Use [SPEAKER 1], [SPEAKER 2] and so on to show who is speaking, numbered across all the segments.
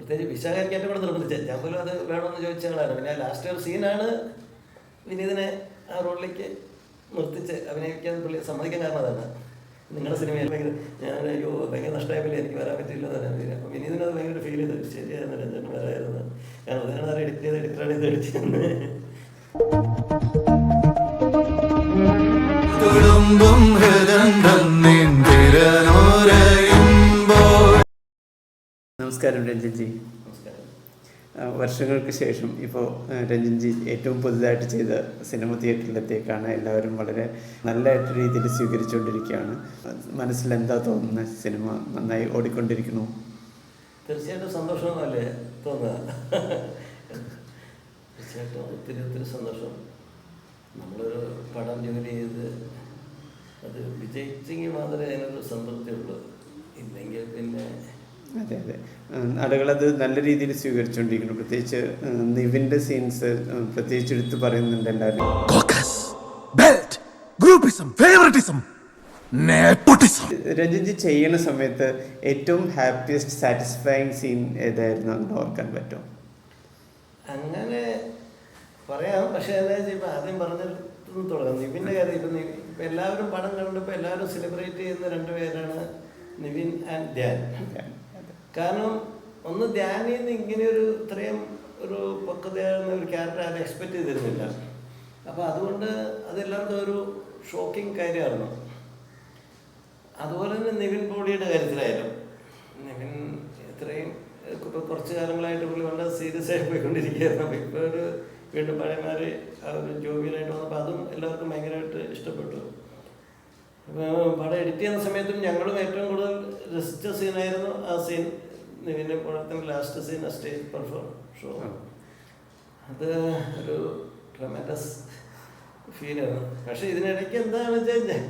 [SPEAKER 1] പ്രത്യേകിച്ച് വിശാഖാരിക്ക് ഏറ്റവും കൂടെ നിർബന്ധിച്ചത് ഞാൻ പോലും അത് വേണമെന്ന് ചോദിച്ചതാണ് പിന്നെ ലാസ്റ്റ് ഒരു സീനാണ് വിനീതിനെ ആ റോളിലേക്ക് നിർത്തിച്ച് അഭിനയിക്കാൻ പുള്ളി സമ്മതിക്കാൻ കാരണം അതാണ്. നിങ്ങളുടെ സിനിമയിൽ ഭയങ്കര ഞാൻ അയ്യോ ഭയങ്കര നഷ്ടമായപ്പോൾ എനിക്ക് വരാൻ പറ്റില്ല തന്നെ അപ്പം വിനീതിന് അത് ഭയങ്കര ഫീൽ ചെയ്തു. ശരിയായിരുന്നു രഞ്ജൻ വരായിരുന്നു? കാരണം അതിനാണ് എഡിറ്റ് ചെയ്ത് എഡിറ്ററാണ് ഇത് എഡിറ്റ് ചെയ്യുന്നത്.
[SPEAKER 2] നമസ്കാരം രഞ്ജൻജി. വർഷങ്ങൾക്ക് ശേഷം ഇപ്പോൾ രഞ്ജൻജി ഏറ്റവും പുതുതായിട്ട് ചെയ്ത സിനിമ തിയേറ്ററിലെത്തേക്കാണ് എല്ലാവരും വളരെ നല്ല രീതിയിൽ സ്വീകരിച്ചുകൊണ്ടിരിക്കുകയാണ്. മനസ്സിൽ എന്താ തോന്നുന്ന സിനിമ നന്നായി ഓടിക്കൊണ്ടിരിക്കുന്നു.
[SPEAKER 1] തീർച്ചയായിട്ടും സന്തോഷമൊന്നുമല്ലേ തോന്നുക? തീർച്ചയായിട്ടും ഒത്തിരി ഒത്തിരി സന്തോഷം. നമ്മളൊരു പടം ജോലി ചെയ്ത് അത് വിജയിച്ചെങ്കിൽ മാത്രമേ അതിനൊരു സംതൃപ്തിയുള്ളൂ. ഇല്ലെങ്കിൽ പിന്നെ
[SPEAKER 2] അതെ അതെ. ആളുകളത് നല്ല രീതിയിൽ സ്വീകരിച്ചുകൊണ്ടിരിക്കുന്നു പ്രത്യേകിച്ച് നിവിന്റെ സീൻസ് പ്രത്യേകിച്ച് എടുത്ത് പറയുന്നുണ്ട് എല്ലാവരും.
[SPEAKER 3] Caucus belt groupism favouritism nepotism
[SPEAKER 2] രഞ്ജൻജി ചെയ്യുന്ന സമയത്ത് ഏറ്റവും ഹാപ്പിയസ്റ്റ് സാറ്റിസ്ഫൈങ് സീൻ ഏതായിരുന്നു? അങ്ങനെ ഓർക്കാൻ പറ്റും
[SPEAKER 1] അങ്ങനെ പറയാം. പക്ഷെ എന്താ വെച്ചാൽ ആദ്യം പറഞ്ഞിട്ട് തുടങ്ങാം. നിവിന്റെ കാര്യം ഇപ്പം നിവിൻ ഇപ്പം എല്ലാവരും പടം കണ്ടിപ്പോൾ എല്ലാവരും സെലിബ്രേറ്റ് ചെയ്യുന്ന രണ്ട് പേരാണ് നിവിൻ ആൻഡ് ധ്യാൻ. കാരണം ഒന്ന് ധ്യാനിൽ നിന്ന് ഇങ്ങനെ ഒരു ഇത്രയും ഒരു പക്വതയാകുന്ന ഒരു ക്യാരക്ടർ ആരും എക്സ്പെക്ട് ചെയ്തിരുന്നില്ല. അപ്പോൾ അതുകൊണ്ട് അതെല്ലാവർക്കും ഒരു ഷോക്കിംഗ് കാര്യമായിരുന്നു. അതുപോലെ തന്നെ നിവിൻ പോളിയുടെ കാര്യത്തിലായാലും നിവിൻ ഇത്രയും ഇപ്പോൾ കുറച്ച് കാലങ്ങളായിട്ട് പുള്ളി വളരെ സീരിയസ് ആയി പോയിക്കൊണ്ടിരിക്കുകയായിരുന്നു. അപ്പോൾ ഇപ്പോൾ ഒരു വീണ്ടും പഴയമാര് ജോബിയിലായിട്ട് വന്നപ്പോൾ അതും എല്ലാവർക്കും ഭയങ്കരമായിട്ട് ഇഷ്ടപ്പെട്ടു. പടം എഡിറ്റ് ചെയ്യുന്ന സമയത്തും ഞങ്ങളും ഏറ്റവും കൂടുതൽ രസിച്ച സീനായിരുന്നു ആ സീൻ നിവിന്റെ പടത്തിന്റെ ലാസ്റ്റ് സീൻ ആ സ്റ്റേജ് പെർഫോം ഷോ അത് ഒരു ട്രമൻഡസ് ഫീലാണ് പക്ഷേ ഇതിനിടയ്ക്ക് എന്താണെന്ന് വെച്ചാൽ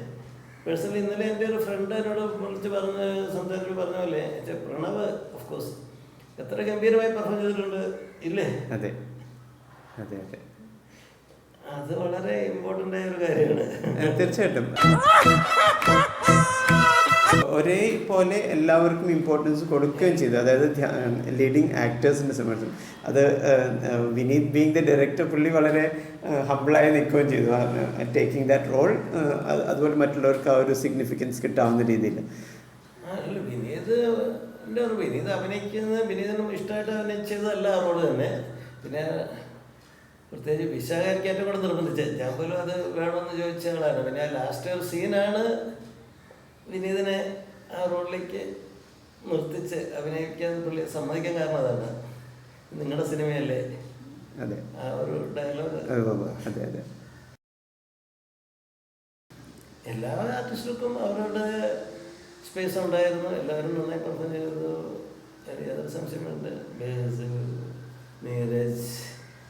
[SPEAKER 1] പേഴ്സണലി ഇന്നലെ എന്റെ ഒരു ഫ്രണ്ട് എന്നോട് വിളിച്ച് പറഞ്ഞ് സംസാരിച്ച് പറഞ്ഞ പോലെ പ്രണവ് ഓഫ് കോഴ്സ് എത്ര ഗംഭീരമായി പെർഫോം ചെയ്തിട്ടുണ്ട്. ഇല്ലേ?
[SPEAKER 2] അതെ. അതെ അതെ.
[SPEAKER 1] അത് വളരെ ഇമ്പോർട്ടന്റ് ആയ ഒരു കാര്യമാണ്.
[SPEAKER 2] തീർച്ചയായിട്ടും. ഒരേ പോലെ എല്ലാവർക്കും ഇമ്പോർട്ടൻസ് കൊടുക്കുകയും ചെയ്തു. അതായത് ലീഡിങ് ആക്ടേഴ്സിന്റെ സമയത്തും. അത് വിനീത് ബീങ് ദ ഡയറക്ടർ പുള്ളി വളരെ ഹംബിളായി നിൽക്കുകയും ചെയ്തു. ടേക്കിംഗ് ദാറ്റ് റോൾ അതുപോലെ മറ്റുള്ളവർക്ക് ആ ഒരു സിഗ്നിഫിക്കൻസ് കിട്ടാവുന്ന രീതിയിൽ.
[SPEAKER 1] വിനീത് വിനീത് അഭിനയിക്കുന്നത് വിനീതിനും ഇഷ്ടമായിട്ട് അഭിനയിച്ചതല്ല ആ റോൾ തന്നെ. പിന്നെ പ്രത്യേകിച്ച് വിശാഖാരിക്ക് ഏറ്റവും കൂടെ നിർബന്ധിച്ചത് ഞാൻ പോലും അത് വേണമെന്ന് ചോദിച്ച ആളാണ്. പിന്നെ ലാസ്റ്റ് ഒരു സീനാണ് വിനീതിനെ ആ റോളിലേക്ക് നിർത്തിച്ച് അഭിനയിക്കാൻ പുള്ളി സമ്മതിക്കാൻ കാരണം അതാണ്. നിങ്ങളുടെ സിനിമയല്ലേ?
[SPEAKER 2] അതെ.
[SPEAKER 1] ആ ഒരു ഡയലോഗ്
[SPEAKER 2] അതെ അതെ
[SPEAKER 1] എല്ലാ ആർട്ടിസ്റ്റുകൾക്കും അവരുടെ സ്പേസ് ഉണ്ടായിരുന്നു. എല്ലാവരും നന്നായി പെർഫോം ചെയ്തു. യാതൊരു സംശയമുണ്ട് നീരജ്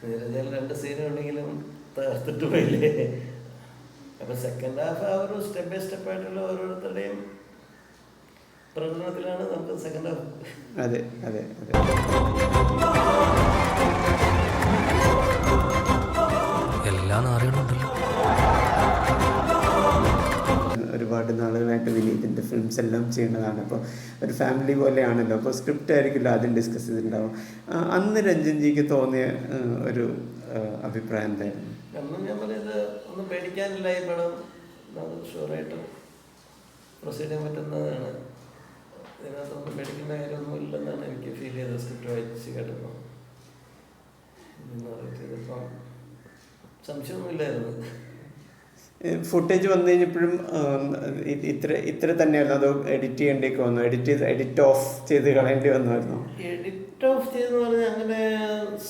[SPEAKER 1] നീരജിൽ രണ്ട് സീനുണ്ടെങ്കിലും തകർത്തിട്ട് പോയില്ലേ? അപ്പം സെക്കൻഡ് ഹാഫ് ആ ഒരു സ്റ്റെപ്പ് ബൈ സ്റ്റെപ്പ് ആയിട്ടുള്ള ഓരോരുത്തരുടെയും പ്രകടനത്തിലാണ് നമുക്ക് സെക്കൻഡ് ഹാഫ്
[SPEAKER 2] അതെ അതെ അതെ.
[SPEAKER 3] എല്ലാം അറിയണമുണ്ടല്ലോ
[SPEAKER 2] ഒരുപാട് നാളുകളായിട്ട് വിനീതിന്റെ ഫിലിംസ് എല്ലാം ചെയ്യുന്നതാണ് അപ്പോൾ ഒരു ഫാമിലി പോലെയാണല്ലോ. അപ്പോൾ സ്ക്രിപ്റ്റ് ആയിരിക്കില്ല ആദ്യം ഡിസ്കസ് ചെയ്തിട്ടുണ്ടാവും അന്ന് രഞ്ജൻജിക്ക് തോന്നിയ ഒരു അഭിപ്രായം എന്തായിരുന്നു?
[SPEAKER 1] എന്നും ഞാൻ പറയുന്നത് ഒന്നും പേടിക്കാനില്ല ഈ പടം. നമുക്ക് ഷുവറായിട്ട് പ്രൊസീഡ് ചെയ്യാൻ പറ്റുന്നതാണ്. ഇതിനകത്തൊന്നും പേടിക്കേണ്ട കാര്യമൊന്നും ഇല്ലെന്നാണ് എനിക്ക് ഫീൽ ചെയ്തത് സ്ക്രിപ്റ്റ് വായിച്ച് കേട്ടപ്പോൾ. സംശയമൊന്നുമില്ലായിരുന്നു.
[SPEAKER 2] ഫുട്ടേജ് വന്നു കഴിഞ്ഞപ്പോഴും ഇത്ര ഇത്ര തന്നെയായിരുന്നു. അതോ എഡിറ്റ് ചെയ്യേണ്ടിയൊക്കെ വന്നു. എഡിറ്റ് ചെയ്ത് എഡിറ്റ് ഓഫ് ചെയ്ത് കളയേണ്ടി വന്നായിരുന്നു.
[SPEAKER 1] എഡിറ്റ് ഓഫ് ചെയ്തെന്ന് പറഞ്ഞാൽ അങ്ങനെ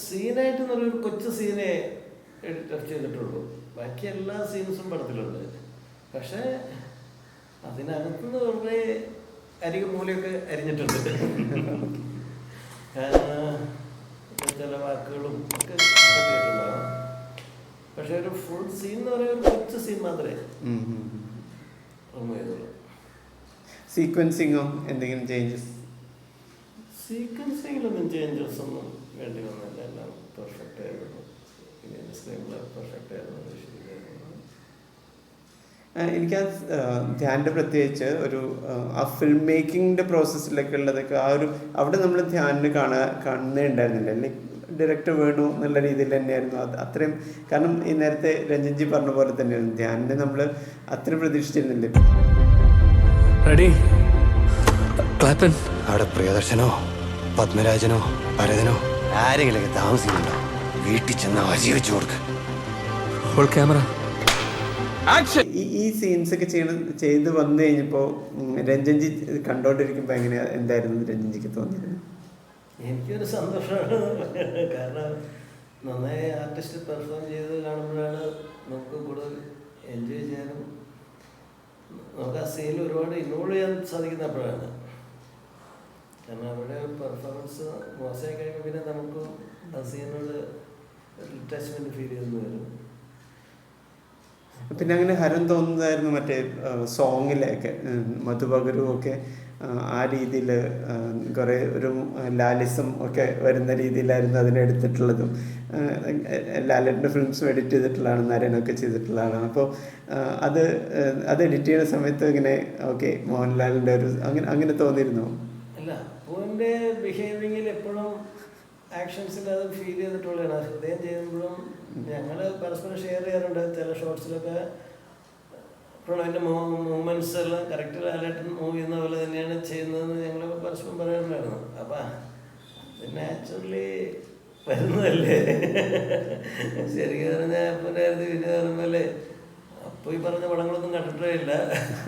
[SPEAKER 1] സീനായിട്ട് എന്ന് പറയുന്ന ഒരു കൊച്ചു സീനെ എഡിറ്റ് ഓഫ് ചെയ്തിട്ടുള്ളൂ. ബാക്കി എല്ലാ സീൻസും പടത്തിലുണ്ട്. പക്ഷേ അതിനകത്തുനിന്ന് കുറേ അരിക മൂലയൊക്കെ അരിഞ്ഞിട്ടുണ്ട്. ചില വാക്കുകളും ഒക്കെ പക്ഷേ ഒരു ഫുൾ സീൻ എന്ന് പറയുന്ന ഒരു കൊച്ചു സീൻ മാത്രമേ. റിമൂവ് ചെയ്തുള്ളൂ
[SPEAKER 2] സീക്വൻസിങ്ങോ എന്തെങ്കിലും ചേഞ്ചസ്
[SPEAKER 1] സീക്വൻസിങ്ങിലൊന്നും ചേഞ്ചസ് ഒന്നും വേണ്ടി വന്നില്ല. എല്ലാം പെർഫെക്റ്റ് ആയിരുന്നു. പിന്നെ സ്ക്രീൻ പെർഫെക്റ്റ് ആയിരുന്നു
[SPEAKER 2] എനിക്ക് ആ ധ്യാനിന്റെ പ്രത്യേകിച്ച് ഒരു ആ, ഫിലിം ഫിൽം മേക്കിങ്ങിന്റെ പ്രോസസ്സിലൊക്കെ ഉള്ളതൊക്കെ ആ ഒരു അവിടെ നമ്മൾ ധ്യാനിന് കാണാ കാണുന്നേ ഉണ്ടായിരുന്നില്ല ലൈക്ക് ഡയറക്ടർ വേണു എന്നുള്ള രീതിയിൽ തന്നെയായിരുന്നു. അത് അത്രയും കാരണം ഈ നേരത്തെ രഞ്ജൻജി പറഞ്ഞ പോലെ തന്നെയായിരുന്നു. ധ്യാനിനെ നമ്മൾ അത്രയും പ്രതീക്ഷിച്ചിരുന്നില്ല.
[SPEAKER 3] റെഡി ക്ലാപ്പൻ
[SPEAKER 4] അവിടെ പ്രിയദർശനോ പത്മരാജനോ ഭരതനോ ആരെങ്കിലൊക്കെ താമസിക്കുന്നുണ്ടോ? വീട്ടിൽ ചെന്ന് അജീവിച്ചു കൊടുക്ക.
[SPEAKER 3] ക്യാമറ
[SPEAKER 2] ഈ ഈ സീൻസ് ഒക്കെ ചെയ്യണ ചെയ്ത് വന്നു കഴിഞ്ഞപ്പോൾ രഞ്ജൻജി കണ്ടോണ്ടിരിക്കുമ്പോൾ എങ്ങനെയാ എന്തായിരുന്നു രഞ്ജൻജിക്ക് തോന്നിയിരുന്നത്
[SPEAKER 1] എനിക്കൊരു സന്തോഷമാണ്. കാരണം നന്നായി ആർട്ടിസ്റ്റ് പെർഫോം ചെയ്ത് കാണുമ്പോഴാണ് നമുക്ക് കൂടുതൽ എൻജോയ് ചെയ്യാനും നമുക്ക് ആ സീനിൽ ഒരുപാട് ഇൻവോൾവ് ചെയ്യാൻ സാധിക്കുന്ന അപ്പോഴാണ്. കാരണം അവിടെ പെർഫോമൻസ് മോശമായി കഴിയുമ്പോൾ പിന്നെ നമുക്ക് ആ സീനോട് അറ്റാച്ച്മെന്റ് ഫീൽ ചെയ്യുന്നു വരും.
[SPEAKER 2] പിന്നെ അങ്ങനെ ഹരം തോന്നുന്നതായിരുന്നു മറ്റേ സോങ്ങിലൊക്കെ മധുപകരും ഒക്കെ ആ, രീതിയിൽ കുറേ ഒരു ലാലിസം ഒക്കെ വരുന്ന രീതിയിലായിരുന്നു അതിനെടുത്തിട്ടുള്ളതും ലാലിന്റെ ഫിലിംസും എഡിറ്റ് ചെയ്തിട്ടുള്ളതാണ് നരനൊക്കെ ചെയ്തിട്ടുള്ളതാണ്. അപ്പോൾ അത് അത് എഡിറ്റ് ചെയ്യുന്ന സമയത്ത് ഇങ്ങനെ ഓക്കെ മോഹൻലാലിന്റെ ഒരു അങ്ങനെ അങ്ങനെ തോന്നിയിരുന്നു?
[SPEAKER 1] അല്ല അപ്പുവിന്റെ ബിഹേവിങ്ങിൽ എപ്പോഴും ആക്ഷൻസിൽ അത് ഫീൽ ചെയ്തിട്ടുള്ളതാണ്. ഹൃദയം ചെയ്യുമ്പോഴും ഞങ്ങൾ പരസ്പരം ഷെയർ ചെയ്യാറുണ്ട്. ചില ഷോർട്സിലൊക്കെ പ്രണവിന്റെ മൂവ്മെന്റ്സ് എല്ലാം കറക്റ്റ് ലാലേട്ടൻ മൂവ് ചെയ്യുന്ന പോലെ തന്നെയാണ് ചെയ്യുന്നതെന്ന് ഞങ്ങൾ പരസ്പരം പറയാറുണ്ടായിരുന്നു. അപ്പം അത് നാച്ചുറലി വരുന്നതല്ലേ? ശരിക്കും പറഞ്ഞാൽ അപ്പന്റെ അടുത്ത് പിന്നെ പറയുമ്പോഴല്ലേ അപ്പോൾ ഈ പറഞ്ഞ പടങ്ങളൊന്നും കണ്ടിട്ടേ ഇല്ല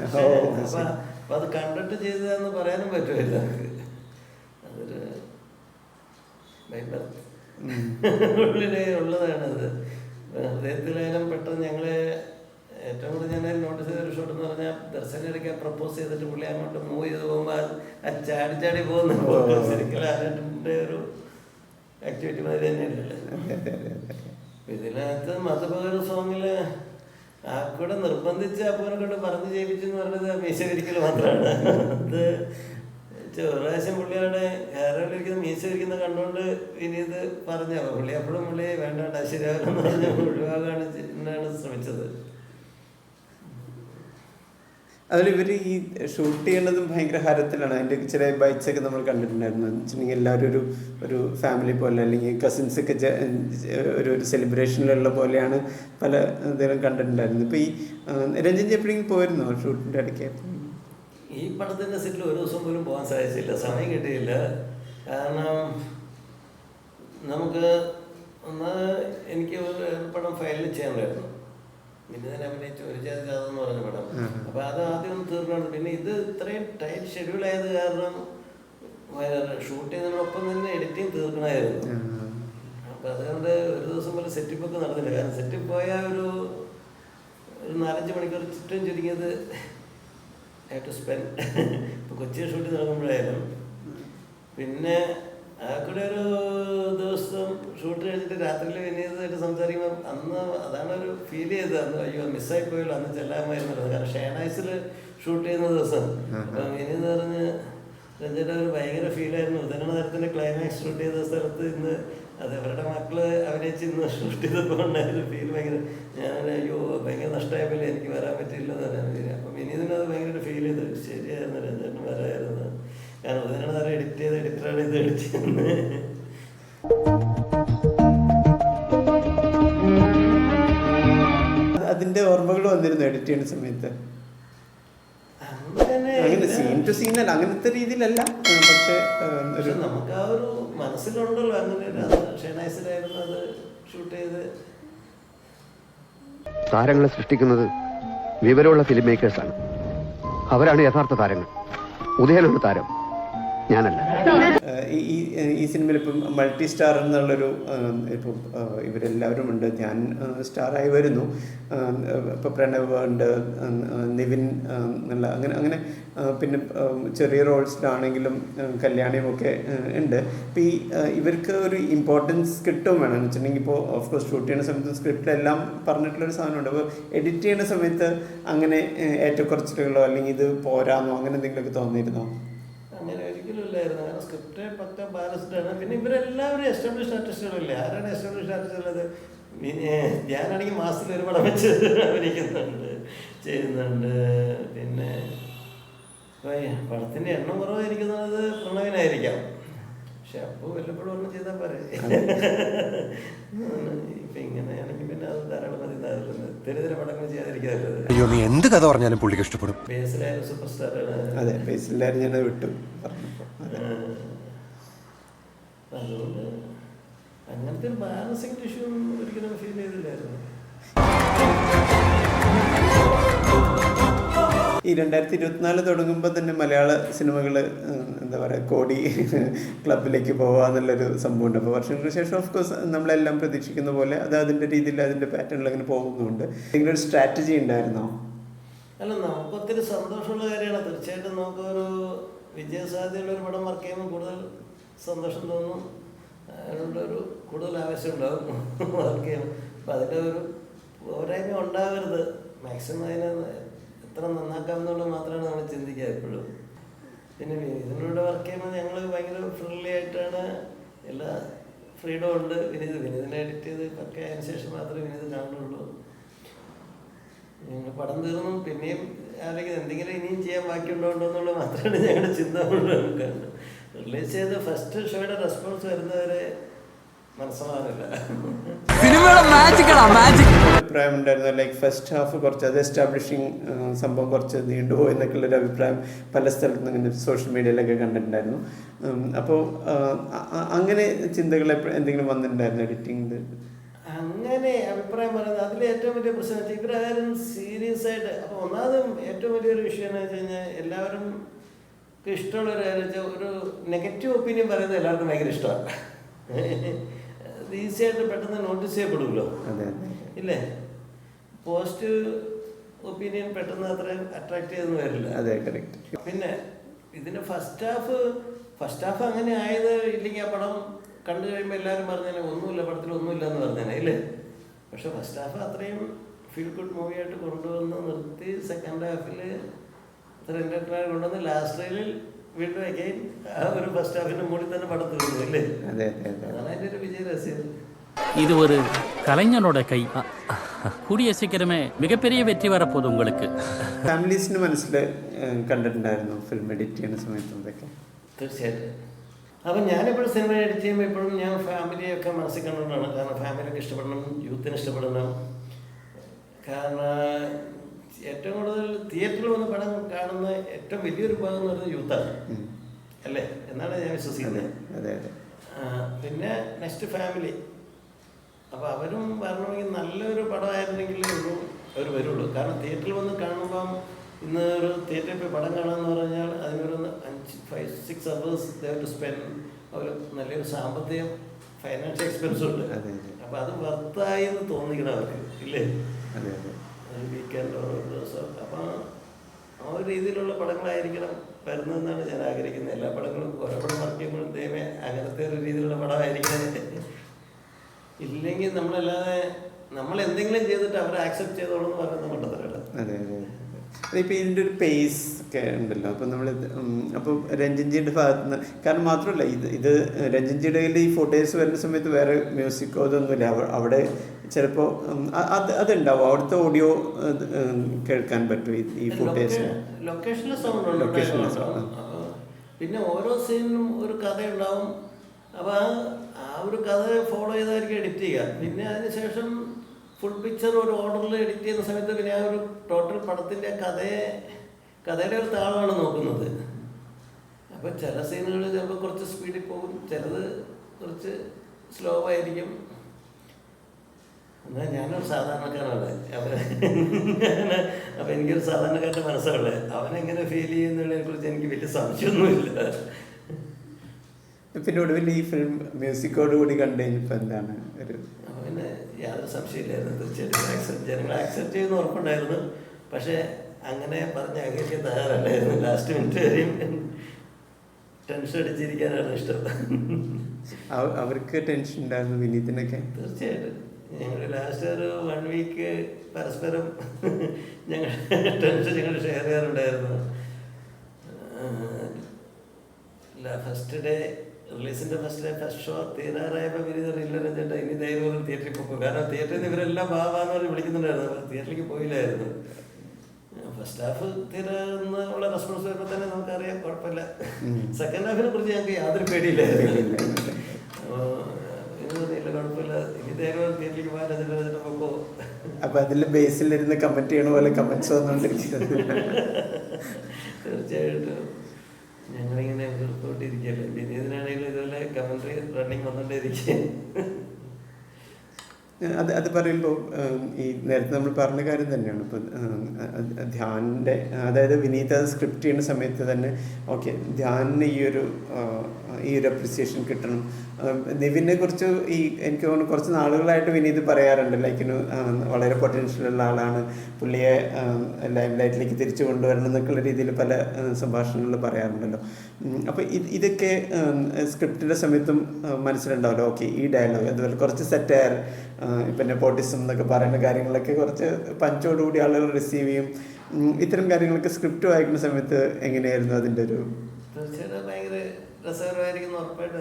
[SPEAKER 1] അപ്പം അപ്പം അത് കണ്ടിട്ട് ചെയ്തതാന്ന് പറയാനും പറ്റുമില്ല നമുക്ക്. അതൊരു ഉള്ളിലെ ഉള്ളതാണത്. ഹൃദയത്തിലായാലും പെട്ടെന്ന് ഞങ്ങളെ ഏറ്റവും കൂടുതൽ ഞാൻ നോട്ടീസ് ചെയ്ത ഒരു ഷോട്ട് എന്ന് പറഞ്ഞാൽ ദർശനയിടയ്ക്ക് പ്രപ്പോസ് ചെയ്തിട്ട് പുള്ളി അങ്ങോട്ട് മൂവ് ചെയ്ത് പോകുമ്പോൾ ആ ചാടി ചാടി പോകുന്ന ശരിക്കും ഒരു ആക്ടിവിറ്റി മാതിരി
[SPEAKER 2] അതെ
[SPEAKER 1] ഇതിനകത്ത് മതപകര സോങ്ങിൽ ആ കൂടെ നിർബന്ധിച്ച് അപ്പനെ കൊണ്ട് പറഞ്ഞു ചെയ്യിപ്പിച്ചെന്ന് പറഞ്ഞത് മീശ വിരിക്കൽ മാത്രമാണ്. അത് ചെറുപ്രാവശ്യം പ്രാവശ്യം പുള്ളിയുടെ കേരളത്തിലിരിക്കുന്ന മീശ വിരിക്കുന്ന കണ്ടുകൊണ്ട് വിനീത് പറഞ്ഞു? പുള്ളി അപ്പോഴും പുള്ളി വേണ്ട ശരിയാകുമെന്ന് പറഞ്ഞ് ഒഴിവാകാണ് എന്നാണ് ശ്രമിച്ചത്.
[SPEAKER 2] അതിൽ ഇവർ ഈ ഷൂട്ട് ചെയ്യണതും ഭയങ്കര ഹരത്തിലാണ്. അതിന്റെ ചില ബൈറ്റ്സ് ഒക്കെ നമ്മൾ കണ്ടിട്ടുണ്ടായിരുന്നു. വെച്ചിട്ടുണ്ടെങ്കിൽ എല്ലാവരും ഒരു ഒരു ഫാമിലി പോലെ അല്ലെങ്കിൽ കസിൻസ് ഒക്കെ ഒരു ഒരു സെലിബ്രേഷനിലുള്ള പോലെയാണ് പല ഇതിലും കണ്ടിട്ടുണ്ടായിരുന്നത്. ഇപ്പോൾ ഈ രഞ്ജൻ എപ്പോഴെങ്കിലും പോയിരുന്നോ ഷൂട്ടിന്റെ ഇടയ്ക്ക്?
[SPEAKER 1] ഈ പടത്തിന്റെ സെറ്റിൽ ഒരു ദിവസം പോലും പോകാൻ സാധിച്ചില്ല. സമയം കിട്ടിയില്ല. കാരണം നമുക്ക് ഒന്ന് എനിക്ക് ഒരു പടം ഫയലിൽ ചെയ്യാനുണ്ടായിരുന്നു. പിന്നെ ഞാൻ അഭിനയിച്ച ഒരു ചെയ്ത എന്ന് പറഞ്ഞ പടം. അപ്പൊ അത് ആദ്യം ഒന്ന് തീർക്കണം പിന്നെ ഇത് ഇത്രയും ടൈറ്റ് ഷെഡ്യൂൾ ആയത് കാരണം ഷൂട്ട് ചെയ്യുന്നതിനൊപ്പം തന്നെ എഡിറ്റിംഗ് തീർക്കണമായിരുന്നു. അപ്പൊ അതുകൊണ്ട് ഒരു ദിവസം പോലെ സെറ്റപ്പ് ഒക്കെ നടന്നില്ല. കാരണം സെറ്റപ്പ് പോയ ഒരു ഒരു നാലഞ്ച് മണിക്കൂർ ചുറ്റും ചുരുങ്ങിയത് ടു സ്പെൻഡ് ഇപ്പൊ കൊച്ചി ഷൂട്ട് നടക്കുമ്പോഴായാലും. പിന്നെ ആ കൂടെ ഒരു ഷൂട്ട് കഴിഞ്ഞിട്ട് രാത്രിയിൽ വിനീതമായിട്ട് സംസാരിക്കുമ്പോൾ അന്ന് അതാണ് ഒരു ഫീൽ ചെയ്തത്. അന്ന് അയ്യോ മിസ്സായി പോയല്ലോ അന്ന് ചെല്ലാമായിരുന്നു കാരണം ഷേണൈസിൽ ഷൂട്ട് ചെയ്യുന്ന ദിവസം അപ്പം വിനീത് പറഞ്ഞ് രഞ്ജിയുടെ ഒരു ഭയങ്കര ഫീലായിരുന്നു ഉദരണ തരത്തിന്റെ ക്ലൈമാക്സ് ഷൂട്ട് ചെയ്ത സ്ഥലത്ത് ഇന്ന് അത് അവരുടെ മക്കൾ അവരെ ഇന്ന് ഷൂട്ട് ചെയ്തപ്പോൾ ഉണ്ടായൊരു ഫീൽ ഭയങ്കര ഞാൻ അയ്യോ ഭയങ്കര നഷ്ടമായപ്പോലെ എനിക്ക് വരാൻ പറ്റില്ല എന്ന് പറയാൻ അപ്പം വിനീതിന് അത് ഭയങ്കര ഫീൽ ചെയ്ത്. ശരിയായിരുന്നു രഞ്ജന് വരായിരുന്നു കാരണം ഉദരണ തരം എഡിറ്റ് ചെയ്ത് എഡിറ്ററാണ് ഇത് എഡിറ്റ് ചെയ്യുന്നത്
[SPEAKER 2] അതിന്റെ ഓർമ്മകൾ വന്നിരുന്നു എഡിറ്റ് ചെയ്യുന്ന സമയത്ത്?
[SPEAKER 1] അങ്ങനെ
[SPEAKER 2] സീൻ ടു സീൻ അല്ല അങ്ങനത്തെ രീതിയിലല്ല. പക്ഷെ ഒരു
[SPEAKER 1] നമുക്ക് ആ ഒരു മനസ്സിലുണ്ടല്ലോ അങ്ങനെ ഷെനൈസിലായിരുന്നു അത്. ഷൂട്ട് ചെയ്ത്.
[SPEAKER 5] താരങ്ങളെ സൃഷ്ടിക്കുന്നത് വിവരമുള്ള ഫിലിം മേക്കേഴ്സാണ് അവരാണ് യഥാർത്ഥ താരങ്ങൾ. ഉദയനാണ് താരം. ഞാനല്ല.
[SPEAKER 2] ഈ ഈ സിനിമയിൽ ഇപ്പം മൾട്ടി സ്റ്റാർ എന്നുള്ളൊരു ഇപ്പം ഇവരെല്ലാവരും ഉണ്ട്. ഞാൻ സ്റ്റാറായി വരുന്നു. ഇപ്പം പ്രണവ് ഉണ്ട് നിവിൻ എന്നുള്ള അങ്ങനെ അങ്ങനെ പിന്നെ ചെറിയ റോൾസിലാണെങ്കിലും ഏഹ് കല്യാണിയും ഒക്കെ ഉണ്ട്. ഇപ്പം ഈ ഇവർക്ക് ഒരു ഇമ്പോർട്ടൻസ് കിട്ടും വേണം എന്ന് വെച്ചിട്ടുണ്ടെങ്കിൽ ഇപ്പോൾ ഓഫ് കോഴ്സ് ഷൂട്ട് ചെയ്യുന്ന സമയത്ത് സ്ക്രിപ്റ്റിലെല്ലാം പറഞ്ഞിട്ടുള്ളൊരു സാധനമുണ്ട്. അപ്പോൾ എഡിറ്റ് ചെയ്യുന്ന സമയത്ത് അങ്ങനെ ഏറ്റക്കുറച്ചിലുകളോ അല്ലെങ്കിൽ ഇത് പോരാന്നോ അങ്ങനെ എന്തെങ്കിലുമൊക്കെ തോന്നിയിരുന്നോ?
[SPEAKER 1] ഒരിക്കലും ഇല്ലായിരുന്നു കാരണം സ്ക്രിപ്റ്റ് പക്ക ബാലൻസ്ഡ് ആണ് പിന്നെ ഇവരെല്ലാവരും എസ്റ്റാബ്ലിഷ് ആർട്ടിസ്റ്റുകളല്ലേ ആരാണ് എസ്റ്റാബ്ലിഷ് ആർട്ടിസ്റ്റുള്ളത് ഞാനാണെങ്കിൽ മാസത്തിൽ ഒരു പടം വെച്ച് അഭിനയിക്കുന്നുണ്ട് ചെയ്യുന്നുണ്ട്. പിന്നെ പടത്തിന്റെ എണ്ണം കുറവായിരിക്കുന്നത് പ്രണവിനായിരിക്കാം. പക്ഷെ അപ്പോൾ വല്ലപ്പോഴും ഒന്നും ചെയ്താൽ പോരെ. ഇപ്പൊ ഇങ്ങനെയാണെങ്കിൽ പിന്നെ അത് ധാരാളം മതി. തെരുതര പടങ്ങൾ ചെയ്യാതിരിക്കാറുള്ളത്
[SPEAKER 4] അയ്യോ നീ എന്ത് കഥ പറഞ്ഞാലും പുള്ളിക്ക് ഇഷ്ടപ്പെടും.
[SPEAKER 1] ബേസിലായാലും സൂപ്പർ സ്റ്റാറാണ്
[SPEAKER 2] അതെ ബേസിലായിരുന്നു ഞാനത് വിട്ടു.
[SPEAKER 1] അതുകൊണ്ട് അങ്ങനത്തെ ഒരു ബാലൻസിങ് ടിഷ്യൂ ഒരിക്കലും ഫീൽ ചെയ്തില്ലായിരുന്നു.
[SPEAKER 2] ഈ രണ്ടായിരത്തി ഇരുപത്തിനാല് തുടങ്ങുമ്പോൾ തന്നെ മലയാള സിനിമകൾ എന്താ പറയുക കോടി ക്ലബിലേക്ക് പോകുക എന്നുള്ളൊരു സംഭവം ഉണ്ട് അപ്പോൾ വർഷങ്ങൾക്ക് ശേഷം ഓഫ് കോഴ്സ് നമ്മളെല്ലാം പ്രതീക്ഷിക്കുന്ന പോലെ അത് അതിന്റെ രീതിയിൽ അതിന്റെ പാറ്റേണിൽ അങ്ങനെ പോകുന്നുണ്ട്. ഒരു സ്ട്രാറ്റജി ഉണ്ടായിരുന്നോ?
[SPEAKER 1] അല്ല നമുക്കൊത്തിരി സന്തോഷമുള്ള കാര്യമാണ്. തീർച്ചയായിട്ടും നമുക്കൊരു വിജയസാധ്യതയുള്ള ഒരു പടം വർക്ക് ചെയ്യുമ്പോൾ കൂടുതൽ സന്തോഷം തോന്നും. അതിനുള്ളൊരു കൂടുതൽ ആവശ്യം ഉണ്ടാവും വർക്ക് ചെയ്യാൻ അപ്പം അതിന്റെ ഒരു പോരായ്മ ഉണ്ടാകരുത് മാക്സിമം അതിനെ എത്ര നന്നാക്കാമെന്നുള്ളത് മാത്രമാണ് നമ്മൾ ചിന്തിക്കുക എപ്പോഴും. പിന്നെ വിനീതിനോട് വർക്ക് ചെയ്യുമ്പോൾ ഞങ്ങൾ ഭയങ്കര ഫ്രണ്ട്ലി ആയിട്ടാണ് എല്ലാ ഫ്രീഡം ഉണ്ട്. വിനീത് വിനീതിനെ എഡിറ്റ് ചെയ്ത് ഒക്കെ അതിന് ശേഷം മാത്രമേ വിനീത് കാണുള്ളൂ പടം തീർന്നു. പിന്നെയും അല്ലെങ്കിൽ എന്തെങ്കിലും ഇനിയും ചെയ്യാൻ ബാക്കിയുണ്ടോ എന്നുള്ളത് മാത്രമാണ് ഞങ്ങളുടെ ചിന്ത റിലീസ് ചെയ്ത ഫസ്റ്റ് ഷോയുടെ റെസ്പോൺസ് വരുന്നവരെ
[SPEAKER 2] അഭിപ്രായം ഉണ്ടായിരുന്നു. ലൈക്ക് ഫസ്റ്റ് ഹാഫ് കുറച്ച് അത് എസ്റ്റാബ്ലിഷിങ് സംഭവം കുറച്ച് നീണ്ടുപോയി എന്നൊക്കെയുള്ളൊരു അഭിപ്രായം പല സ്ഥലത്തും ഇങ്ങനെ സോഷ്യൽ മീഡിയയിലൊക്കെ കണ്ടിട്ടുണ്ടായിരുന്നു. അപ്പോൾ അങ്ങനെ ചിന്തകൾ എന്തെങ്കിലും വന്നിട്ടുണ്ടായിരുന്നു? എഡിറ്റിംഗ്
[SPEAKER 1] അങ്ങനെ അഭിപ്രായം പറയുന്നത് അതിൽ ഏറ്റവും വലിയ പ്രശ്നം ഇവരാരും സീരിയസ് ആയിട്ട് അപ്പോൾ ഒന്നാമതും ഏറ്റവും വലിയൊരു വിഷയം എന്ന് വെച്ച് കഴിഞ്ഞാൽ എല്ലാവരും ഇഷ്ടമുള്ള ഒരു കാര്യം വെച്ചാൽ ഒരു നെഗറ്റീവ് ഒപ്പീനിയൻ പറയുന്നത് എല്ലാവർക്കും ഭയങ്കര ഇഷ്ടമാണ്. ഈസി ആയിട്ട് പെട്ടെന്ന് നോട്ടീസ് ചെയ്യപ്പെടുമല്ലോ ഇല്ലേ? പോസിറ്റീവ് ഒപ്പീനിയൻ പെട്ടെന്ന് അത്രയും അട്രാക്ട് ചെയ്തെന്ന് വരില്ല.
[SPEAKER 2] അതെ കറക്റ്റ്
[SPEAKER 1] പിന്നെ ഇതിന്റെ ഫസ്റ്റ് ഹാഫ് ഫസ്റ്റ് ഹാഫ് അങ്ങനെ ആയത് ഇല്ലെങ്കിൽ ആ പടം കണ്ടു കഴിയുമ്പോൾ എല്ലാവരും പറഞ്ഞേനെ ഒന്നുമില്ല പടത്തിൽ ഒന്നുമില്ല എന്ന് പറഞ്ഞേനെ ഇല്ലേ പക്ഷെ ഫസ്റ്റ് ഹാഫ് അത്രയും ഫീൽ ഗുഡ് മൂവി ആയിട്ട് കൊണ്ടുവന്ന് നിർത്തി സെക്കൻഡ് ഹാഫിൽ അത്ര എൻ്റർടൈൻ കൊണ്ടുവന്ന് ലാസ്റ്റ് റൈലിൽ വീണ്ടും അഗൈൻ ആ ഒരു ഫസ്റ്റ് ഹാഫിന്റെ മുകളിൽ തന്നെ പടം തീർന്നു അല്ലേ
[SPEAKER 2] അതെ അതെ അതെ
[SPEAKER 1] അതാണ് അതിൻ്റെ ഒരു വിജയ രഹസ്യം
[SPEAKER 6] இது ஒரு கலைஞனோட கை கூடிய சீக்கிரமே மிகப்பெரிய வெற்றி வரப்போகுது உங்களுக்கு
[SPEAKER 2] ഫാമിലീസിന് മനസ്സിൽ കണ്ടിട്ടുണ്ടായിരുന്നു ഫിലിം എഡിറ്റ് ചെയ്യുന്ന സമയത്ത് അതൊക്കെ
[SPEAKER 1] തീർച്ചയായിട്ടും അപ്പം ഞാനിപ്പോഴും സിനിമ എഡിറ്റ് ചെയ്യുമ്പോൾ ഇപ്പോഴും ഞാൻ ഫാമിലിയൊക്കെ മനസ്സിൽ കണ്ടുകൊണ്ടാണ്. കാരണം ഫാമിലിയൊക്കെ ഇഷ്ടപ്പെടണം യൂത്തിന് ഇഷ്ടപ്പെടണം. കാരണം ഏറ്റവും കൂടുതൽ തിയേറ്ററിൽ വന്ന് പടം കാണുന്ന ഏറ്റവും വലിയൊരു ഭാഗം എന്ന് പറയുന്നത് യൂത്താണ്. അല്ലേ? എന്നാണ് ഞാൻ വിശ്വസിക്കുന്നത്. പിന്നെ നെക്സ്റ്റ് ഫാമിലി. അപ്പോൾ അവരും വരണമെങ്കിൽ നല്ലൊരു പടമായിരുന്നെങ്കിൽ ഒരു അവർ വരുള്ളൂ. കാരണം തിയേറ്ററിൽ വന്ന് കാണുമ്പം ഇന്ന് ഒരു തിയേറ്ററിൽ പോയി പടം കാണാമെന്ന് പറഞ്ഞാൽ അതിനൊരു അഞ്ച് five six hours to spend ഒരു നല്ലൊരു സാമ്പത്തികം ഫൈനാൻഷ്യൽ എക്സ്പെൻസ് ഉണ്ട്.
[SPEAKER 2] അതെ, അതെ.
[SPEAKER 1] വർത്തായി എന്ന് തോന്നിക്കണം അവർക്ക് ഇല്ലേ? ഒരു വീക്കെൻഡ് ഒരു ദിവസം. അപ്പം ആ ഒരു രീതിയിലുള്ള പടങ്ങളായിരിക്കണം വരുന്നതെന്നാണ് ഞാൻ ആഗ്രഹിക്കുന്നത്. എല്ലാ പടങ്ങളും ഓരോ പടം വർക്ക് ദൈവമേ അങ്ങനത്തെ ഒരു രീതിയിലുള്ള പടമായിരിക്കണം. ഇല്ലെങ്കിൽ നമ്മളല്ലാതെ നമ്മൾ എന്തെങ്കിലും ചെയ്തിട്ട് അവരെ ആക്സെപ്റ്റ് ചെയ്തോളൂ എന്ന് പറയുന്നത് മണ്ടത്തരല്ല
[SPEAKER 2] അതിപ്പോൾ ഇതിന്റെ ഒരു പേസ് ഒക്കെ ഉണ്ടല്ലോ. അപ്പോൾ നമ്മൾ അപ്പോൾ രഞ്ജൻജിയുടെ ഭാഗത്ത് നിന്ന് കാരണം മാത്രമല്ല ഇത് ഇത് രഞ്ജൻജിയുടെ കയ്യിൽ ഈ ഫോട്ടോസ് വരുന്ന സമയത്ത് വേറെ മ്യൂസിക്കോ ഇതൊന്നുമില്ല. അവ- അവിടെ ചിലപ്പോൾ അത് അതുണ്ടാവും. അവിടുത്തെ ഓഡിയോ കേൾക്കാൻ പറ്റും ഈ- ഫോട്ടോസ്
[SPEAKER 1] ലൊക്കേഷനിലെ സൗണ്ട് പിന്നെ ഓരോ സീനിനും ഒരു കഥയുണ്ടാവും. അപ്പോൾ ആ ഒരു കഥ ഫോളോ ചെയ്തായിരിക്കും എഡിറ്റ് ചെയ്യുക. പിന്നെ അതിനുശേഷം ഫുൾ പിക്ചർ ഒരു ഓർഡറിൽ എഡിറ്റ് ചെയ്യുന്ന സമയത്ത് പിന്നെ ആ ഒരു ടോട്ടൽ പടത്തിന്റെ കഥയെ കഥയുടെ ഒരു താളമാണ് നോക്കുന്നത്. അപ്പോൾ ചില സീനുകൾ ചിലപ്പോൾ കുറച്ച് സ്പീഡിൽ പോകും ചിലത് കുറച്ച് സ്ലോ ആയിരിക്കും. എന്നാൽ ഞാനൊരു സാധാരണക്കാരാണ് അവൻ അപ്പം എനിക്കൊരു സാധാരണക്കാരുടെ മനസ്സാണ് അവനെങ്ങനെ ഫീൽ ചെയ്യുന്നതിനെ കുറിച്ച് എനിക്ക് വലിയ സംശയമൊന്നുമില്ല.
[SPEAKER 2] പിന്നെ ഒടുവിൽ ഈ ഫിലിം മ്യൂസിക്കോട് കൂടി കണ്ടു കഴിഞ്ഞപ്പോൾ എന്താണ് ഒരു
[SPEAKER 1] യാതൊരു സംശയമില്ലായിരുന്നു തീർച്ചയായിട്ടും ആക്സെപ്റ്റ് ജനങ്ങൾ ആക്സെപ്റ്റ് ചെയ്യുന്ന ഉറപ്പുണ്ടായിരുന്നു. പക്ഷേ അങ്ങനെ പറഞ്ഞ് അംഗീകരിക്കാൻ തയ്യാറല്ലായിരുന്നു. ലാസ്റ്റ് മിനിറ്റ് വരെയും ടെൻഷൻ അടിച്ചിരിക്കാനാണ് ഇഷ്ടം.
[SPEAKER 2] അവർക്ക് ടെൻഷൻ ഉണ്ടായിരുന്നു വിനീതിനൊക്കെ
[SPEAKER 1] തീർച്ചയായിട്ടും. ഞങ്ങൾ ലാസ്റ്റ് ഒരു വൺ വീക്ക് പരസ്പരം ഞങ്ങൾ ടെൻഷൻ ഞങ്ങൾ ഷെയർ ചെയ്യാറുണ്ടായിരുന്നു. ഫസ്റ്റ് ഡേ റിലീസിന്റെ ഫസ്റ്റ് ഫസ്റ്റ് ഷോ തീരാറായപ്പോൾ വിനീത് ഇല്ല ചേട്ടാ ഇനി ദൈവം തിയേറ്ററിൽ പോകും കാരണം തിയേറ്ററിൽ നിന്ന് ഇവരെല്ലാം ബാബാന്ന് പറഞ്ഞ് വിളിക്കുന്നുണ്ടായിരുന്നു. തിയേറ്ററിലേക്ക് പോയില്ലായിരുന്നു അപ്പോൾ തിയേറ്ററിൽ പോയില്ലായിരുന്നു ഫസ്റ്റ് ഹാഫ് തീരുന്നുള്ള റെസ്പോൺസ് വരുമ്പോൾ തന്നെ നമുക്കറിയാം കുഴപ്പമില്ല. സെക്കൻഡ് ഹാഫിനെ കുറിച്ച് ഞങ്ങൾക്ക് യാതൊരു പേടിയില്ലായിരുന്നു.
[SPEAKER 2] അപ്പൊ അതിൽ ബേസിലിരുന്ന് കമന്റ് ചെയ്യണ പോലെ കമന്റ്സ് വന്നുകൊണ്ടിരിക്കുന്നത്
[SPEAKER 1] തീർച്ചയായിട്ടും. ഞങ്ങളിങ്ങനെ എതിർത്തോണ്ടിരിക്കുകയല്ലേ വിനീതനാണെങ്കിലും ഇതുപോലെ കമന്ററി റണ്ണിങ് വന്നുകൊണ്ടേയിരിക്കുക
[SPEAKER 2] അത് അത് പറയുമ്പോൾ ഈ നേരത്തെ നമ്മൾ പറഞ്ഞ കാര്യം തന്നെയാണ്. ഇപ്പം ധ്യാനിന്റെ അതായത് വിനീത സ്ക്രിപ്റ്റ് ചെയ്യുന്ന സമയത്ത് തന്നെ ഓക്കെ ധ്യാനിന് ഈ ഒരു ഈ ഒരു അപ്രിസിയേഷൻ കിട്ടണം. നിവിനെ കുറിച്ച് ഈ എനിക്ക് തോന്നുന്നു കുറച്ച് നാളുകളായിട്ട് വിനീത് പറയാറുണ്ട്. ലൈക്കിന് വളരെ പൊട്ടൻഷ്യൽ ഉള്ള ആളാണ്. പുള്ളിയെ ലൈം ലൈറ്റിലേക്ക് തിരിച്ചു കൊണ്ടുവരണം എന്നൊക്കെയുള്ള രീതിയിൽ പല സംഭാഷണങ്ങളിൽ പറയാറുണ്ടല്ലോ. അപ്പോൾ ഇത് ഇതൊക്കെ സ്ക്രിപ്റ്റിന്റെ സമയത്തും മനസ്സിലുണ്ടാവല്ലോ. ഓക്കെ ഈ ഡയലോഗ് അതുപോലെ കുറച്ച് സെറ്റയർ ഇപ്പം പോട്ടിസം എന്നൊക്കെ പറയുന്ന കാര്യങ്ങളൊക്കെ കുറച്ച് പഞ്ചോടുകൂടി ആളുകൾ റിസീവ് ചെയ്യും. ഇത്തരം കാര്യങ്ങളൊക്കെ സ്ക്രിപ്റ്റ് വായിക്കുന്ന സമയത്ത് എങ്ങനെയായിരുന്നു അതിന്റെ ഒരു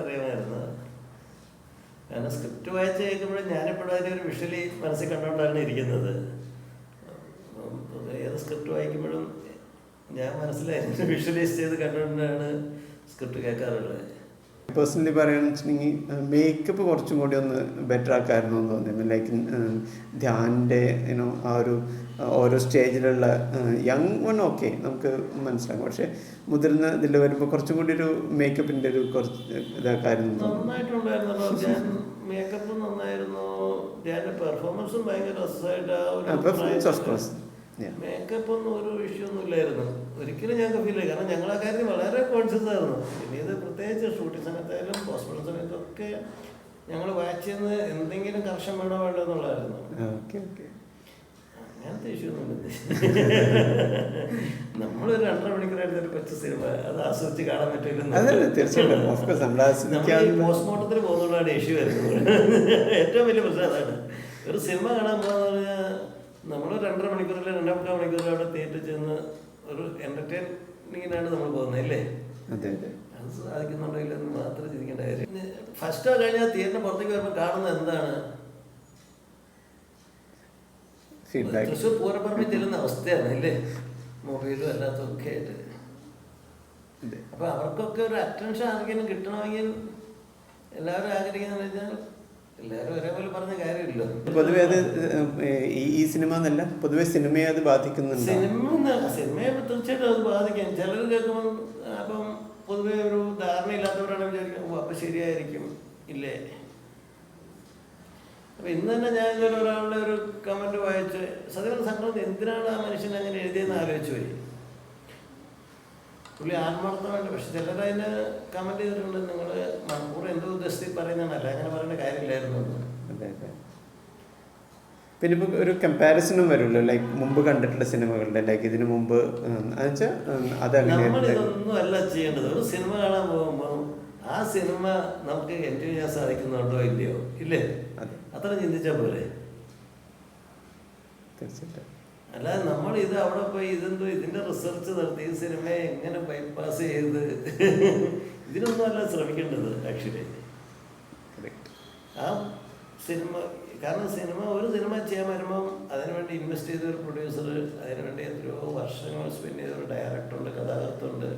[SPEAKER 1] അറിയാമായിരുന്നു. കാരണം സ്ക്രിപ്റ്റ് വായിച്ച് കേൾക്കുമ്പോഴും ഞാനിപ്പോഴും അതിന്റെ ഒരു വിഷ്വലി മനസ്സിൽ കണ്ടുകൊണ്ടാണ് ഇരിക്കുന്നത്. ഏത് സ്ക്രിപ്റ്റ് വായിക്കുമ്പോഴും ഞാൻ മനസ്സിലായി. വിഷ്വലൈസ് ചെയ്ത് കണ്ടുകൊണ്ടാണ് സ്ക്രിപ്റ്റ് കേൾക്കാറുള്ളത്.
[SPEAKER 2] പേഴ്സണലി പറയുകയാണെന്ന് വെച്ചിട്ടുണ്ടെങ്കിൽ മേക്കപ്പ് കുറച്ചും കൂടി ഒന്ന് ബെറ്റർ ആക്കായിരുന്നു എന്ന് തോന്നിയിരുന്നു. ലൈക്ക് ധ്യാനിന്റെ യുനോ ആ ഒരു ഓരോ സ്റ്റേജിലുള്ള യങ് വൺ ഓക്കെ നമുക്ക് മനസ്സിലാകും പക്ഷേ മുതിർന്ന ഇതിൽ വരുമ്പോൾ കുറച്ചും കൂടി ഒരു മേക്കപ്പിന്റെ ഒരു കുറച്ച് ഇതാക്കായിരുന്നു
[SPEAKER 1] മേക്കപ്പ് നന്നായിരുന്നു. പെർഫോമൻസും ഭയങ്കര മേക്കപ്പ് ഒന്നും ഒരു വിഷയമൊന്നും ഇല്ലായിരുന്നു. ഒരിക്കലും ഞങ്ങൾക്ക് ഫീൽ ചെയ്യും കാരണം ഞങ്ങൾ ആ കാര്യം വളരെ കോൺഷ്യസ് ആയിരുന്നു. പിന്നെ ഇത് പ്രത്യേകിച്ച് ഷൂട്ടിംഗ് സമയത്തായാലും ഹോസ്പിറ്റൽ സമയത്തൊക്കെ ഞങ്ങൾ വാച്ച് ചെയ്യുന്ന എന്തെങ്കിലും കർഷം വേണോ വേണ്ടോ എന്നുള്ളതായിരുന്നു.
[SPEAKER 2] ഓക്കെ ഓക്കെ
[SPEAKER 1] അങ്ങനത്തെ ഇഷ്യൂ ഒന്നും നമ്മളൊരു രണ്ടര മണിക്കൂറായിട്ട് ഒരു കൊച്ചു സിനിമ അത് ആസ്വദിച്ച് കാണാൻ പറ്റില്ല പോസ്റ്റ്മോർട്ടത്തിൽ പോകുന്നതാണ് ഇഷ്യൂ വരുന്നത്. ഏറ്റവും വലിയ പ്രശ്നം അതാണ്. ഒരു സിനിമ കാണാൻ പോകുന്ന പറഞ്ഞാൽ നമ്മൾ രണ്ടര മണിക്കൂറിൽ രണ്ടാമത്തെ മണിക്കൂറിൽ അവിടെ തിയേറ്ററിൽ ചെന്ന് ഒരു എന്റർടൈനിങ്ങിനാണ് നമ്മൾ പോകുന്നത് അല്ലേ?
[SPEAKER 2] അതെ. അതെ
[SPEAKER 1] അത് സാധിക്കുന്നുണ്ടോ ഇല്ലെന്ന് മാത്രം ചിന്തിക്കേണ്ട കാര്യം. ഫസ്റ്റ് ആ കഴിഞ്ഞാൽ തിയേറ്ററിന് പുറത്തേക്ക് വരുമ്പോൾ കാണുന്നത് എന്താണ്? തൃശ്ശൂർ പൂരപ്പറമ്പിൽ ചെല്ലുന്ന അവസ്ഥയാണ് അല്ലേ? മൊബൈലും അല്ലാത്തതൊക്കെ ആയിട്ട്. അപ്പൊ അവർക്കൊക്കെ ഒരു അറ്റൻഷൻ ആർക്കെങ്കിലും കിട്ടണമെങ്കിൽ എല്ലാവരും ആഗ്രഹിക്കുന്ന വെച്ചാൽ
[SPEAKER 2] പൊതുവെ അത് ഈ സിനിമ എന്നല്ല പൊതുവെ സിനിമയെ അത് ബാധിക്കുന്നുണ്ട്?
[SPEAKER 1] സിനിമ സിനിമയെ തീർച്ചയായിട്ടും അത് ബാധിക്കും. ചിലർ കേൾക്കുമ്പോൾ അപ്പം പൊതുവെ ഒരു ധാരണയില്ലാത്തവരാണ് വിചാരിക്കുന്നത് അപ്പൊ ശരിയായിരിക്കും. ഇല്ലേ? അപ്പൊ ഇന്ന് തന്നെ ഞാൻ ചില ഒരാളുടെ ഒരു കമന്റ് വായിച്ച് സത്യം സംഘം എന്തിനാണ് ആ മനുഷ്യൻ അങ്ങനെ എഴുതിയെന്ന് ആലോചിച്ചു പോയി? പുള്ളി ആത്മാർത്ഥമായിട്ട് പക്ഷെ ചിലർ അതിന് കമന്റ് ചെയ്തിട്ടുണ്ട് നിങ്ങൾ മണപ്പൂർ എന്തോ ഉദ്ദേശത്തിൽ പറയുന്നതല്ല അങ്ങനെ പറയേണ്ട കാര്യമില്ലായിരുന്നു.
[SPEAKER 2] അതെ അതെ. പിന്നെ ഇപ്പൊ ഒരു കമ്പാരിസണും വരുമല്ലോ ലൈക്ക് മുമ്പ് കണ്ടിട്ടുള്ള സിനിമകളുടെ ലൈക്ക് ഇതിനു മുമ്പ് എന്നുവെച്ചാൽ അത്
[SPEAKER 1] അല്ല ചെയ്യേണ്ടത്. ഒരു സിനിമ കാണാൻ പോകുമ്പോൾ ആ സിനിമ നമുക്ക് എൻജോയ് ചെയ്യാൻ സാധിക്കുന്നുണ്ടോ ഇല്ലയോ? ഇല്ലേ?
[SPEAKER 2] അതെ.
[SPEAKER 1] അത്ര ചിന്തിച്ചാൽ പോലെ
[SPEAKER 2] തീർച്ചയായിട്ടും.
[SPEAKER 1] അല്ലാതെ നമ്മൾ ഇത് അവിടെ പോയി ഇതെന്തോ ഇതിന്റെ റിസർച്ച് നടത്തി ഈ സിനിമ എങ്ങനെ ബൈപ്പാസ് ചെയ്ത്? ഇതിനൊന്നും അല്ല ശ്രമിക്കേണ്ടത് ആക്ച്വലി. ആ സിനിമ കാരണം സിനിമ ഒരു സിനിമ ചെയ്യാൻ വരുമ്പം അതിനുവേണ്ടി ഇൻവെസ്റ്റ് ചെയ്ത ഒരു പ്രൊഡ്യൂസർ അതിനുവേണ്ടി എത്രയോ വർഷങ്ങൾ സ്പെൻഡ് ചെയ്ത ഒരു ഡയറക്ടറുണ്ട് കഥാകൃത്തുണ്ട്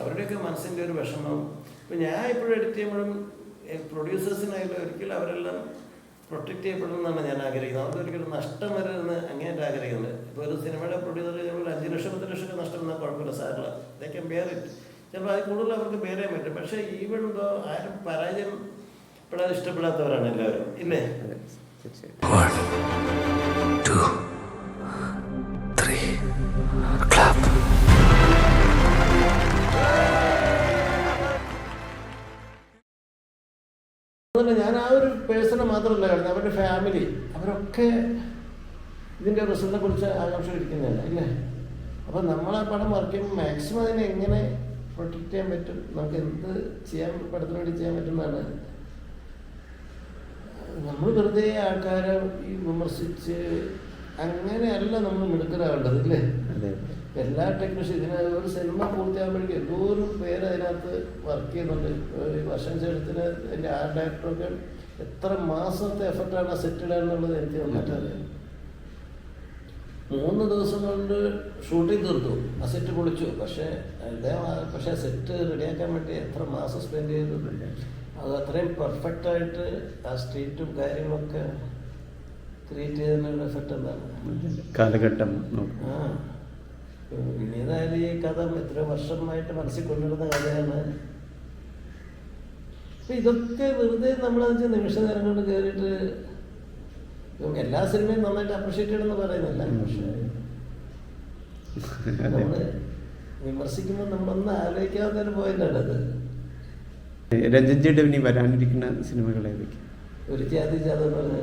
[SPEAKER 1] അവരുടെയൊക്കെ മനസ്സിന്റെ ഒരു വിഷമം. ഇപ്പം ഞാൻ ഇപ്പോഴും എഡിറ്റ് ചെയ്യുമ്പോഴും പ്രൊഡ്യൂസേഴ്സിനായാലും ഒരിക്കലും അവരെല്ലാം പ്രൊട്ടക്റ്റ് ചെയ്യപ്പെടണമെന്നാണ് ഞാൻ ആഗ്രഹിക്കുന്നത്. അവർക്ക് ഒരിക്കലും നഷ്ടം വരരുതെന്ന് അങ്ങേയറ്റം ആഗ്രഹിക്കുന്നത് ഇപ്പോൾ ഒരു സിനിമയുടെ പ്രൊഡ്യൂസർ ചിലപ്പോൾ അഞ്ച് ലക്ഷം പത്ത് ലക്ഷം നഷ്ടം എന്നാൽ കുഴപ്പമില്ല. സാറില്ല ഇതൊക്കെ ബെയർ ഇറ്റ് ചിലപ്പോൾ അത് കൂടുതൽ അവർക്ക് ബെയർ ചെയ്യാൻ പറ്റും. പക്ഷേ ഈവൻ എന്തോ ആരും പരാജയം പെടാൻ ഇഷ്ടപ്പെടാത്തവരാണ് എല്ലാവരും. ഇല്ലേ? ഞാൻ ആ ഒരു പേഴ്സണെ മാത്രമല്ല കാണുന്നത് അവരുടെ ഫാമിലി അവരൊക്കെ ഇതിന്റെ റിസൾട്ടിനെ കുറിച്ച് ആകാംക്ഷ ഇല്ലേ? അപ്പം നമ്മൾ ആ പടം വർക്ക് ചെയ്യുമ്പോൾ മാക്സിമം അതിനെ എങ്ങനെ പ്രൊട്ടക്റ്റ് ചെയ്യാൻ പറ്റും? നമുക്ക് എന്ത് ചെയ്യാൻ പടത്തിന് വേണ്ടി ചെയ്യാൻ പറ്റുന്നതാണ്. നമ്മൾ വെറുതെ ആൾക്കാരെ ഈ വിമർശിച്ച് അങ്ങനെയല്ല നമ്മൾ മിടുക്കരാവേണ്ടത് ഇല്ലേ? എല്ലാ ടെക്നീഷ്യൻ ഇതിന് ഒരു സിനിമ പൂർത്തിയാകുമ്പോഴേക്കും എന്തോരം പേര് അതിനകത്ത് വർക്ക് ചെയ്യുന്നുണ്ട്. ഈ വർഷം ചേട്ടത്തിന് എന്റെ ആർട്ട് ഡയറക്ടറൊക്കെ എത്ര മാസത്തെ എഫർട്ടാണ് സെറ്റ് ഇടാന്നുള്ളത് എനിക്ക് നന്നായിട്ടറിയാം മൂന്ന് ദിവസം കൊണ്ട് ഷൂട്ടിംഗ് തീർത്തു. ആ സെറ്റ് പൊളിച്ചു. പക്ഷേ അദ്ദേഹം ആ- പക്ഷേ സെറ്റ് റെഡിയാക്കാൻ വേണ്ടി എത്ര മാസം സ്പെൻഡ് ചെയ്തു അത് അത്രയും പെർഫെക്റ്റ് ആയിട്ട് ആ സ്ട്രീറ്റും കാര്യങ്ങളൊക്കെ ക്രിയേറ്റ് ചെയ്തതിനുള്ള എഫക്റ്റ് എന്താണ്?
[SPEAKER 2] കാലഘട്ടം
[SPEAKER 1] ആ. പിന്നീടായാലും ഈ കഥ എത്ര വർഷമായിട്ട് മനസ്സിൽ കൊണ്ടുവരുന്ന കഥയാണ്. അപ്പൊ ഇതൊക്കെ വെറുതെ നമ്മളത് നിമിഷ നേരം കൊണ്ട് കയറിയിട്ട് എല്ലാ സിനിമയും നന്നായിട്ട് അപ്രിഷ്യേറ്റ് ചെയ്യണമെന്ന് പറയുന്നില്ല. പക്ഷേ
[SPEAKER 2] അതെ
[SPEAKER 1] നമ്മൾ വിമർശിക്കുമ്പോൾ നമ്മളൊന്നും ആലോചിക്കാത്ത ഒരു പോയിന്റാണ് അത്.
[SPEAKER 2] രഞ്ജൻജിയുടെ ഇനി വരാനിരിക്കുന്ന സിനിമകൾ ഏതൊക്കെ?
[SPEAKER 1] ഒരു ജാതി ജാത പറഞ്ഞ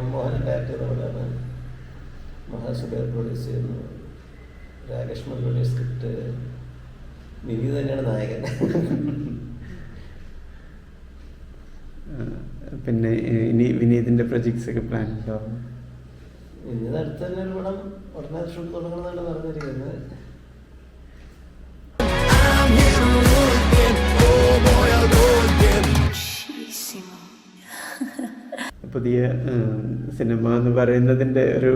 [SPEAKER 1] എം മോഹൻ ഡയറക്ടർ എന്ന് പറയുന്നത് മഹാസുബേർ പ്രൊഡ്യൂസ് ചെയ്യുന്നു. രാകേഷ് മല്ലുടെ സ്ക്രിപ്റ്റ് നിവി തന്നെയാണ് നായകൻ.
[SPEAKER 2] പിന്നെ ഇനി വിനീതിന്റെ പ്രൊജക്ട്സ് ഒക്കെ പ്ലാൻ ഉണ്ടോ?
[SPEAKER 1] വിനീത് അടുത്ത് തന്നെ ഒരു പടം ഉടനെ ഷൂട്ട് തുടങ്ങണമെന്നാണ് പറഞ്ഞിരിക്കുന്നത്.
[SPEAKER 2] പുതിയ സിനിമ എന്ന് പറയുന്നതിന്റെ ഒരു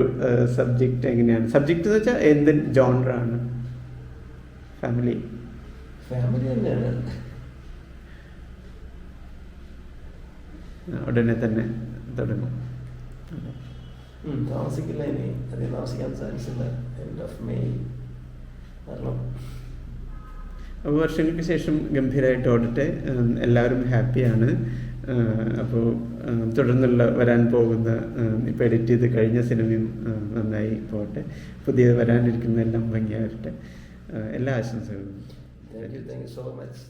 [SPEAKER 2] സബ്ജക്റ്റ് എങ്ങനെയാണ്? സബ്ജക്റ്റ് എന്ന് വെച്ചാൽ എന്ത് ജോണറാണ് ഫാമിലി
[SPEAKER 1] ഫാമിലി തന്നെയാണ്.
[SPEAKER 2] ഉടനെ തന്നെ തുടങ്ങും.
[SPEAKER 1] താമസിക്കില്ല ഇനി അധികം താമസിക്കാൻ സാധിച്ചില്ല. എൻഡ് ഓഫ് മെയ് കാരണം
[SPEAKER 2] വർഷങ്ങൾക്ക് ശേഷം ഗംഭീരമായിട്ട് ഓടട്ടെ. എല്ലാവരും ഹാപ്പിയാണ്. അപ്പോൾ തുടർന്നുള്ള വരാൻ പോകുന്ന ഇപ്പോൾ എഡിറ്റ് ചെയ്ത് കഴിഞ്ഞ സിനിമയും നന്നായി പോകട്ടെ. പുതിയ വരാനിരിക്കുന്ന എല്ലാം ഭംഗിയാകട്ടെ എല്ലാ ആശംസകളും.
[SPEAKER 1] Thank you thank you so much